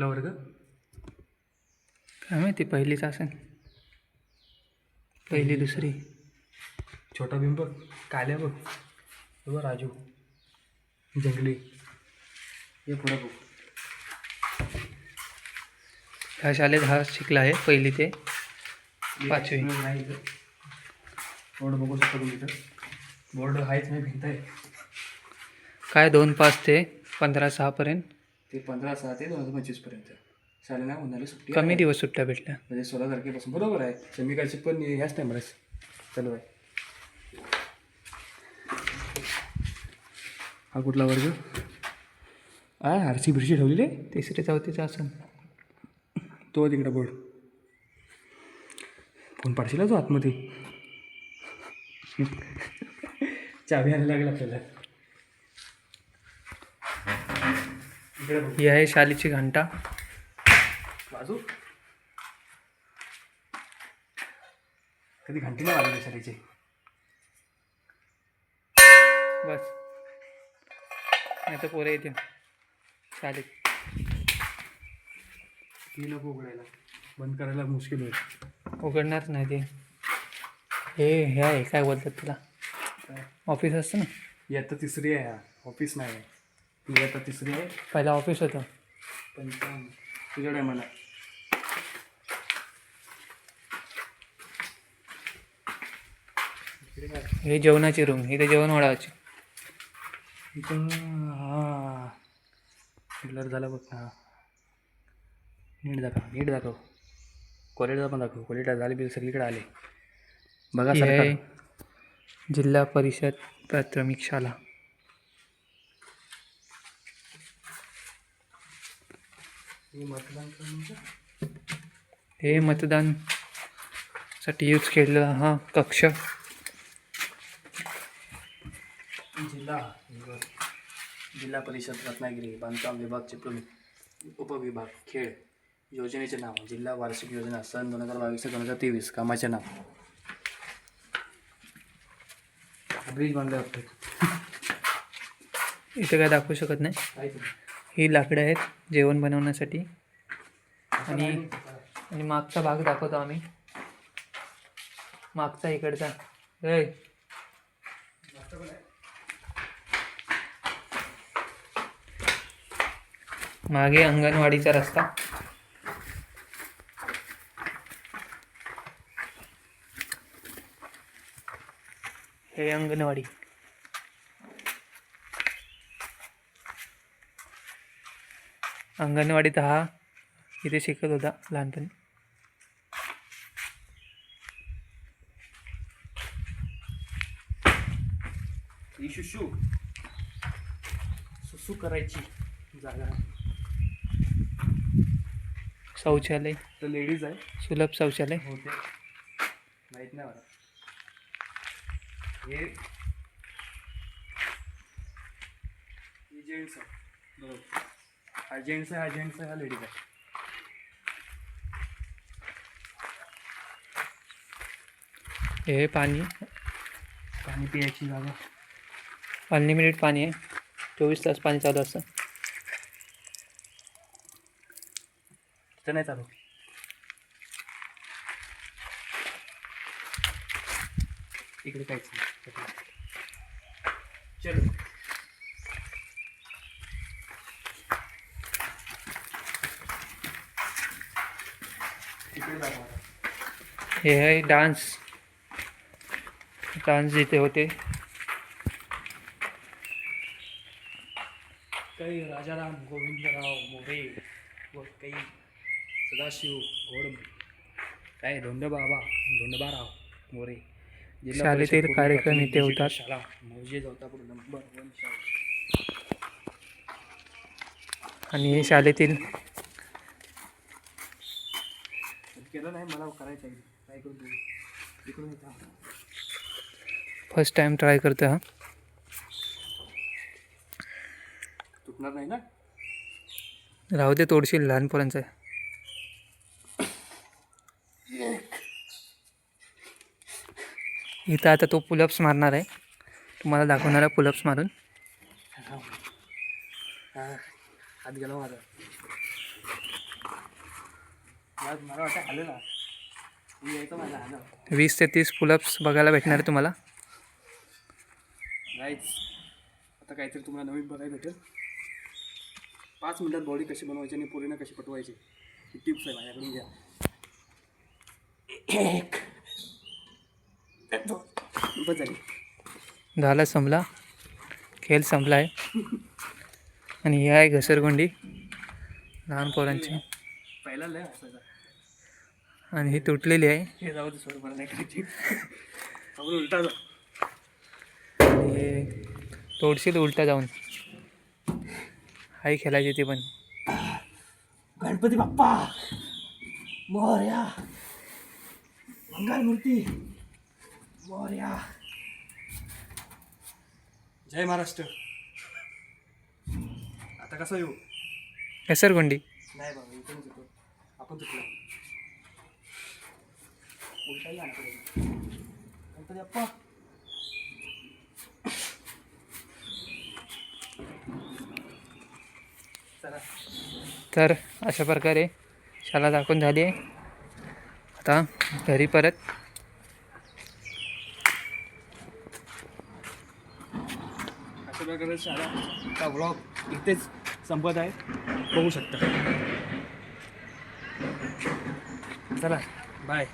कुठला वर्ग? काय माहिती पहिलीच असेल. पहिली दुसरी. छोटा भीम बघ काल्या बघ. हे बघ राजू. जंगली. हे पुढं बघ. ह्या शाळेत हा शिकला आहे पहिली ते पाचवी. नाही बोर्ड बघू शकता तुम्ही इथं. बोर्ड आहेच नाही भिंत आहे. काय दोन पाच ते पंधरा सहापर्यंत? ते पंधरा सहा ते दोन हजार पंचवीसपर्यंत शाळेला उन्हाळी सुट्टी कमी. दिवस सुट्ट्या भेटल्या. म्हणजे सोळा तारखेपासून. बरोबर आहे. समीकाची पण ह्याच टायमाला चालू आहे हा कुठला वर्ग? आ आरची बिरची ठेवलेली? आहे तिसरी चौथीचा असेल तो तिकडे बोर्ड. फोन पाडशील तो आतमध्ये? चावी आणायला लागेल आपल्याला इकडे बघ ही आहे शालीची घंटा. बाजू. कधी घंटी नाही वाजवली शाळेची बस. नाही तर पोरं येतील. शाळेत ती नको उघडायला. बंद करायला मुश्किल होईल. उघडणारच नाही ते. हे हे आहे काय बोलतात तुला? ऑफिस असतं ना? इयत्ता तिसरी आहे हा. ऑफिस नाही आहे. ती इयत्ता तिसरी आहे. पहिला ऑफिस होतं. पंचावन्न. तुझ्याकडे मला? हे जेवणाची रूम इथे जेवण वाढायची इथं हा. ब्लर झाला बघ ना नीट दाखव नीट दाखव. क्वालिटीचा पण दाखव क्वालिटी झाली बिल सगळीकडे आले. बघा ही जिल्हा परिषद प्राथमिक शाळा. हे मतदान हे साठी यूज केलेला हा कक्ष. जिल्हा. जिल्हा परिषद रत्नागिरी बांधकाम विभागचे प्रमुख उपविभाग खेळ योजनेचे नाव जिल्हा वार्षिक योजना सन दोन हजार बावीस ते दोन हजार तेवीस कामाचे नाव. ब्रिज बांधले वाटतं इथे काय दाखवू शकत नाही? काहीच नाही. ही लाकडं आहेत जेवण बनवण्यासाठी. आणि आणि मागचा भाग दाखवतो आम्ही. मागचा इकडचा. रे मागे अंगणवाडीचा रस्ता. हे अंगणवाडी. अंगणवाडीत हा इथे शिकत होता लहानपणी. ही शुशू. सुसू करायची जागा. शौचालय. तर लेडीज आहे. सुलभ शौचालय. होते माहीत नाही मला हे जेंट्स आहे. बरोबर. हा जेंट्स आहे हा जेंट्स आहे हा लेडीज आहे हे पाणी. पाणी पियाची जागा. अनलिमिटेड पाणी आहे. चोवीस तास पाणी चालू असतं. तिथं नाही चालू. इकडे काहीच नाही. चलो इकडे दाखवा आता. हे आहे डान्स. डान्स जिथे होते. काही राजाराम गोविंदराव मोरे व काही सदाशिव घोड काय धोंडबाबा धोंडबाराव मोरे. शाळेतील कार्यक्रम इथे होतात. शाळा मौजे जवतापूर नंबर वन शाळा. आणि हे शाळेतील केलं नाही मला करायचं आहे. काय करू तुम्ही इकडून फर्स्ट टाइम ट्राय करतो हा. तुटणार नाही ना? राहू दे तोडशील लहानपर्यंत आहे. इथं आता तो पुलअप्स मारणार आहे. तुम्हाला दाखवणार आहे पुलअप्स मारून. हा. हात गेला माझा. आज मला वाटतं आलं ना. मी यायचं माझं आलं. वीस ते तीस पुलअप्स बघायला भेटणार आहे तुम्हाला. राईट आता काहीतरी तुम्हाला नवीन बघायला भेटेल. पाच मिनिटात बॉडी कशी बनवायची आणि पोरीनं कशी पटवायची ही टिप्स आहे माझ्याकडून घ्या. एक. दोन बस झाली. झाला संपला. खेळ संपला आहे आणि ही आहे घसरगुंडी. लहान पोरांची. पहिला लय असायचा आणि ही तुटलेली आहे. हे जाऊ दे सोड मला नाही करायची. उलटा जा. हे तोडशील उलटा जाऊन. हाही खेळायची ती पण. गणपती बाप्पा! मोर्या! मंगल मूर्ती! मोर्या! जय महाराष्ट्र! आता कसं येऊ? घसरगुंडी नाही बाबा आपण तुटलो चला. तर अशा प्रकारे शाळा दाखवून झाली आहे. आता घरी परत. अशा प्रकारे शाळा ब्लॉग इथेच संपत आहे. बघू शकता. चला बाय